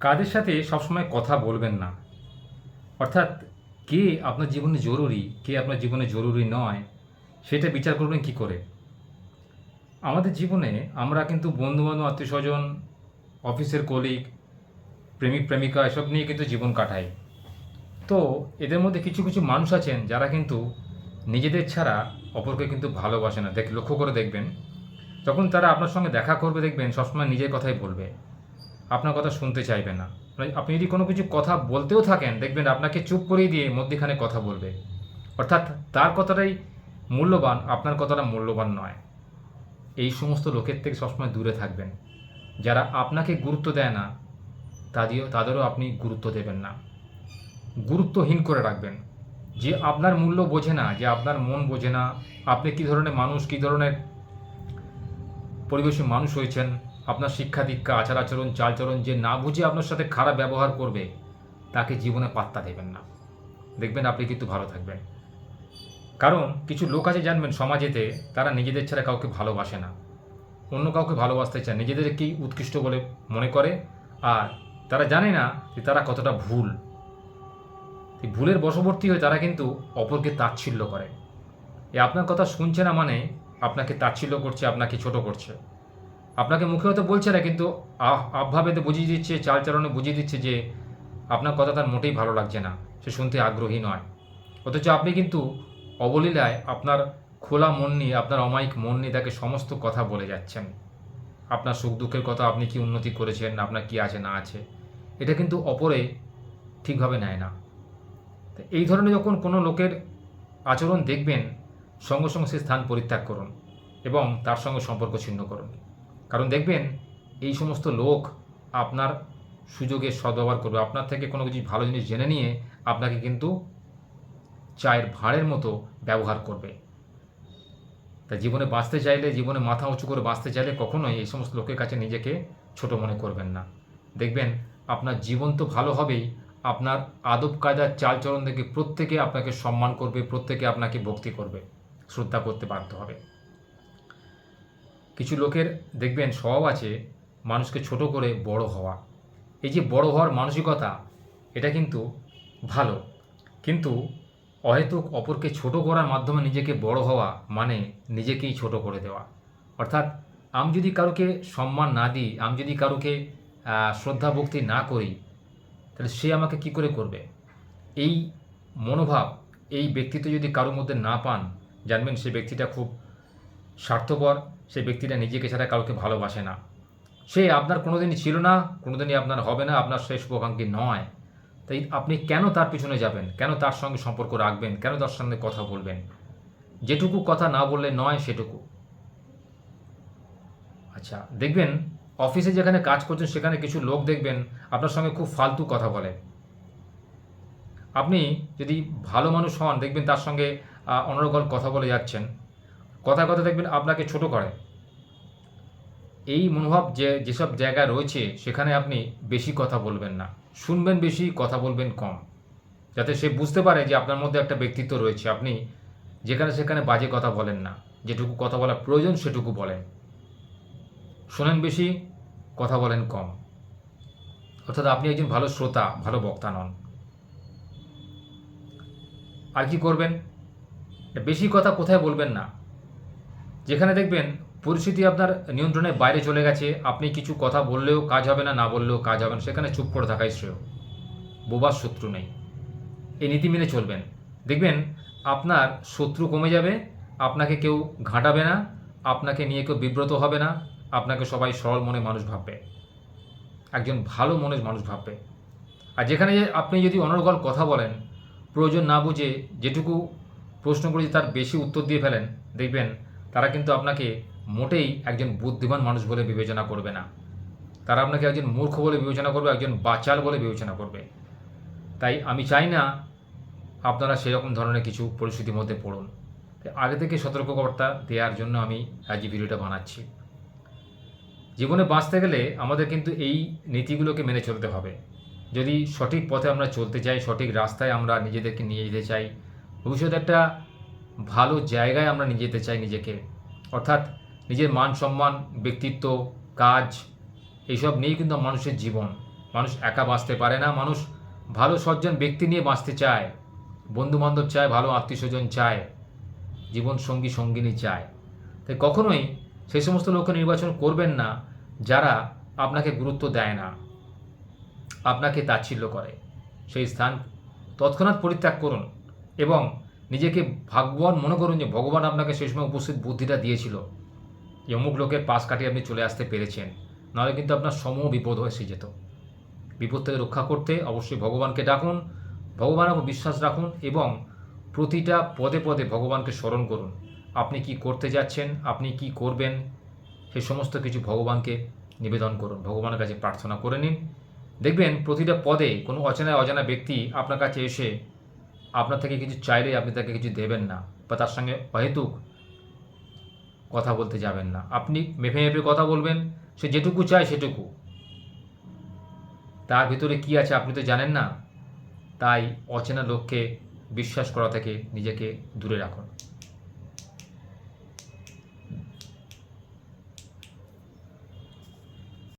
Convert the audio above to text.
কাদের সাথে সবসময় কথা বলবেন না? অর্থাৎ কে আপনার জীবনে জরুরি, কে আপনার জীবনে জরুরি নয়, সেটা বিচার করবেন কি করে? আমাদের জীবনে আমরা কিন্তু বন্ধুবান্ধব আত্মীয় স্বজন অফিসের কলিগ প্রেমিক, প্রেমিকা, এসব নিয়ে কিন্তু জীবন কাটাই। তো এদের মধ্যে কিছু কিছু মানুষ আছেন যারা কিন্তু নিজেদের ছাড়া অপরকে কিন্তু ভালোবাসে না। দেখ, লক্ষ্য করে দেখবেন, যখন তারা আপনার সঙ্গে দেখা করবে, দেখবেন সবসময় নিজের কথাই বলবে। আপনার কথা শুনতে চাইবে না। মানে আপনি যদি কোনো কিছু কথা বলতেও থাকেন, দেখবেন আপনাকে চুপ করিয়ে দিয়ে মধ্যিখানে কথা বলবে। অর্থাৎ তার কথাটাই মূল্যবান, আপনার কথাটা মূল্যবান নয়। এই সমস্ত লোকের থেকে সবসময় দূরে থাকবেন। যারা আপনাকে গুরুত্ব দেয় না তাদেরও তাদেরও আপনি গুরুত্ব দেবেন না। গুরুত্বহীন করে রাখবেন। যে আপনার মূল্য বোঝে না, যে আপনার মন বোঝে না, আপনি কী ধরনের মানুষ, কী ধরনের পরিবেশে মানুষ হয়েছেন আপনার শিক্ষা দীক্ষা আচার আচরণ চালচরণ যে না বুঝে আপনার সাথে খারাপ ব্যবহার করবে, তাকে জীবনে পাত্তা দেবেন না। দেখবেন আপনি কিন্তু ভালো থাকবেন। কারণ কিছু লোক আছে জানবেন সমাজেতে, তারা নিজেদের ছাড়া কাউকে ভালোবাসে না। অন্য কাউকে ভালোবাসতে চায় নিজেদেরকেই উৎকৃষ্ট বলে মনে করে? আর তারা জানে না যে তারা কতটা ভুল। ভুলের বশবর্তী হয়ে তারা কিন্তু অপরকে তাচ্ছিল্য করে। এ আপনার কথা শুনছে না মানে আপনাকে তাচ্ছিল্য করছে, আপনাকে ছোট করছে। আপনাকে মুখে হয়তো বলছে না, কিন্তু আবভাবেতে বুঝিয়ে দিচ্ছে চালচরণে বুঝিয়ে দিচ্ছে যে আপনার কথা তার মোটেই ভালো লাগছে না, সে শুনতে আগ্রহী নয়। অথচ আপনি কিন্তু অবলীলায় আপনার খোলা মন নিয়ে, আপনার অমায়িক মন নিয়ে তাকে সমস্ত কথা বলে যাচ্ছেন। আপনার সুখ দুঃখের কথা আপনি কি উন্নতি করেছেন, আপনার কি আছে না আছে, এটা কিন্তু অপরে ঠিকভাবে নেয় না। এই ধরনের যখন কোনো লোকের আচরণ দেখবেন, সঙ্গে সঙ্গে সে স্থান পরিত্যাগ করুন এবং তার সঙ্গে সম্পর্ক ছিন্ন করুন। কারণ দেখবেন, এই সমস্ত লোক আপনার সুযোগে সদ্ব্যবহার করবে। আপনার থেকে কোনো কিছু ভালো জিনিস জেনে নিয়ে আপনাকে কিন্তু চায়ের ভাঁড়ের মতো ব্যবহার করবে। তা জীবনে বাঁচতে চাইলে, জীবনে মাথা উঁচু করে বাঁচতে চাইলে কখনোই এই সমস্ত লোকের কাছে নিজেকে ছোট মনে করবেন না। দেখবেন, আপনার জীবন তো ভালো হবেই, আপনার আদব কায়দার চালচরণ দেখে প্রত্যেকে আপনাকে সম্মান করবে, প্রত্যেকে আপনাকে ভক্তি করবে, শ্রদ্ধা করতে বাধ্য হবে। কিছু লোকের দেখবেন স্বভাব আছে মানুষকে ছোট করে বড় হওয়া। এই যে বড় হওয়ার মানসিকতা, এটা কিন্তু ভালো। কিন্তু অহেতুক অপরকে ছোট করার মাধ্যমে নিজেকে বড় হওয়া মানে নিজেকেই ছোট করে দেওয়া। অর্থাৎ আমি যদি কারোকে সম্মান না দিই, আমি যদি কারোকে শ্রদ্ধা ভক্তি না করি, তাহলে সে আমাকে কি করে করবে? এই মনোভাব, এই ব্যক্তিত্ব যদি কারোর মধ্যে না পান, জানবেন সে ব্যক্তিটা খুব স্বার্থপর সে ব্যক্তিটা নিজেকে ছাড়া কাউকে ভালোবাসে না। সে আপনার কোনোদিনই ছিল না, কোনোদিনই আপনার হবে না, আপনার শেষ শুভাকাঙ্ক্ষী নয়। তাই আপনি কেন তার পিছনে যাবেন? কেন তার সঙ্গে সম্পর্ক রাখবেন? কেন তার সঙ্গে কথা বলবেন? যেটুকু কথা না বললে নয়, সেটুকু। আচ্ছা দেখবেন অফিসে যেখানে কাজ করছেন, সেখানে কিছু লোক দেখবেন আপনার সঙ্গে খুব ফালতু কথা বলে। আপনি যদি ভালো মানুষ হন, দেখবেন তার সঙ্গে অনর্গল কথা বলে যাচ্ছেন। কথা কথা দেখবেন আপনাকে ছোট করে। এই মনোভাব যে, যেসব জায়গা রয়েছে, সেখানে আপনি বেশি কথা বলবেন না। শুনবেন বেশি, কথা বলবেন কম। যাতে সে বুঝতে পারে যে আপনার মধ্যে একটা ব্যক্তিত্ব রয়েছে। আপনি যেখানে সেখানে বাজে কথা বলেন না। যেটুকু কথা বলা প্রয়োজন, সেটুকু বলেন। শোনেন বেশি, কথা বলেন কম। অর্থাৎ আপনি একজন ভালো শ্রোতা, ভালো বক্তা নন। আর কি করবেন? বেশি কথা কোথায় বলবেন না। যেখানে দেখবেন পরিস্থিতি আপনার নিয়ন্ত্রণের বাইরে চলে গেছে, আপনি কিছু কথা বললেও কাজ হবে না না বললেও কাজ হবে না, সেখানে চুপ করে থাকাই শ্রেয়। বোবার শত্রু নেই। এই নীতি মেনে চলবেন। দেখবেন আপনার শত্রু কমে যাবে, আপনাকে কেউ ঘাঁটাবে না, আপনাকে নিয়ে কেউ বিব্রত হবে না, আপনাকে সবাই সরল মনে মানুষ ভাববে। একজন ভালো মনের মানুষ ভাববে। আর যেখানে আপনি যদি অনর্গল কথা বলেন, প্রয়োজন না বুঝে যেটুকু প্রশ্ন করেছি তার বেশি উত্তর দিয়ে ফেলেন, দেখবেন তারা কিন্তু আপনাকে মোটেই একজন বুদ্ধিমান মানুষ বলে বিবেচনা করবে না। তারা আপনাকে একজন মূর্খ বলে বিবেচনা করবে, একজন বাচাল বলে বিবেচনা করবে। তাই আমি চাই না আপনারা সেরকম ধরনের কিছু পরিস্থিতির মধ্যে পড়ুন। আগে থেকে সতর্কবার্তা দেওয়ার জন্য আমি আজ এই ভিডিওটা বানাচ্ছি। জীবনে বাঁচতে গেলে আমাদের কিন্তু এই নীতিগুলোকে মেনে চলতে হবে। যদি সঠিক পথে আমরা চলতে চাই, সঠিক রাস্তায় আমরা নিজেদেরকে নিয়ে যেতে চাই, ভবিষ্যতে একটা ভালো জায়গায় আমরা নিয়ে যেতে চাই নিজেকে। অর্থাৎ নিজের মান সম্মান, ব্যক্তিত্ব, কাজ এইসব নিয়েই কিন্তু মানুষের জীবন। মানুষ একা বাঁচতে পারে না, মানুষ ভালো সজ্জন ব্যক্তি নিয়ে বাঁচতে চায়। বন্ধু বান্ধব চায়, ভালো আত্মীয় স্বজন চায়, জীবন সঙ্গী, সঙ্গিনী চায়। তাই কখনোই সেই সমস্ত লোককে নির্বাচন করবেন না যারা আপনাকে গুরুত্ব দেয় না। আপনাকে তাচ্ছিল্য করে। সেই স্থান তৎক্ষণাৎ পরিত্যাগ করুন এবং নিজেকে ভাগ্যবান মনে করুন যে ভগবান আপনাকে সেই সময় উপস্থিত বুদ্ধিটা দিয়েছিল যে অমুক লোকের পাশ কাটিয়ে আপনি চলে আসতে পেরেছেন। নাহলে কিন্তু আপনার সমূহ বিপদ হয়ে এসে যেত। বিপদ থেকে রক্ষা করতে অবশ্যই ভগবানকে ডাকুন, ভগবানের উপর বিশ্বাস রাখুন এবং প্রতিটা পদে পদে ভগবানকে স্মরণ করুন। আপনি কি করতে যাচ্ছেন, আপনি কি করবেন সেই সমস্ত কিছু ভগবানকে নিবেদন করুন। ভগবানের কাছে প্রার্থনা করে নিন। দেখবেন প্রতিটা পদে কোনো অচেনা অজানা ব্যক্তি আপনার কাছে এসে আপনার থেকে কিছু চাইলে আপনি তাকে কিছু দেবেন না বা তার সঙ্গে অহেতুক কথা বলতে যাবেন না। আপনি মেপে মেপে কথা বলবেন, সে যেটুকু চায় সেটুকু। তার ভিতরে কি আছে আপনি তো জানেন না, তাই অচেনা লোককে বিশ্বাস করা থেকে নিজেকে দূরে রাখুন।